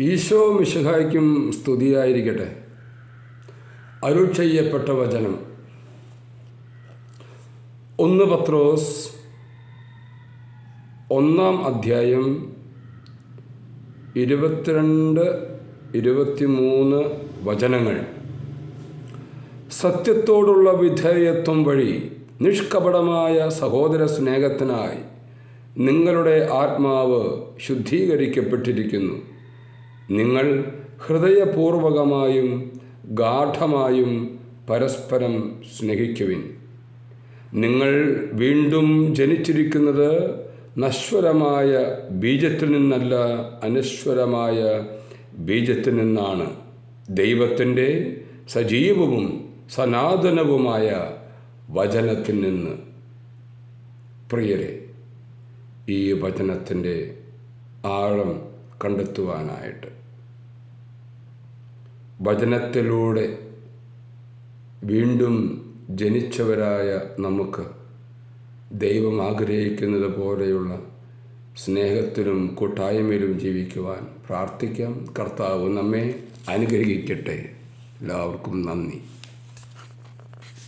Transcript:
ഈശോ മിശിഹായ്ക്കും സ്തുതിയായിരിക്കട്ടെ. അരുൾ ചെയ്യപ്പെട്ട വചനം. ഒന്ന് പത്രോസ് ഒന്നാം അധ്യായം ഇരുപത്തിരണ്ട് ഇരുപത്തിമൂന്ന് വചനങ്ങൾ. സത്യത്തോടുള്ള വിധേയത്വം വഴി നിഷ്കപടമായ സഹോദര സ്നേഹത്തിനായി നിങ്ങളുടെ ആത്മാവ് ശുദ്ധീകരിക്കപ്പെട്ടിരിക്കുന്നു. നിങ്ങൾ ഹൃദയപൂർവകമായും ഗാഠമായും പരസ്പരം സ്നേഹിക്കുവിൻ. നിങ്ങൾ വീണ്ടും ജനിച്ചിരിക്കുന്നത് നശ്വരമായ ബീജത്തിൽ നിന്നല്ല അനശ്വരമായ ബീജത്തിൽ നിന്നാണ്. ദൈവത്തിന്റെ സജീവവും സനാതനവുമായ വചനത്തിൽ നിന്ന്. പ്രിയരെ ഈ വചനത്തിന്റെ ആഴം കണ്ടെത്തുവാനായിട്ട് വചനത്തിലൂടെ വീണ്ടും ജനിച്ചവരായ നമുക്ക് ദൈവം ആഗ്രഹിക്കുന്നത് പോലെയുള്ള സ്നേഹത്തിലും കൂട്ടായ്മയിലും ജീവിക്കുവാൻ പ്രാർത്ഥിക്കാം. കർത്താവ് നമ്മെ അനുഗ്രഹിക്കട്ടെ. എല്ലാവർക്കും നന്ദി.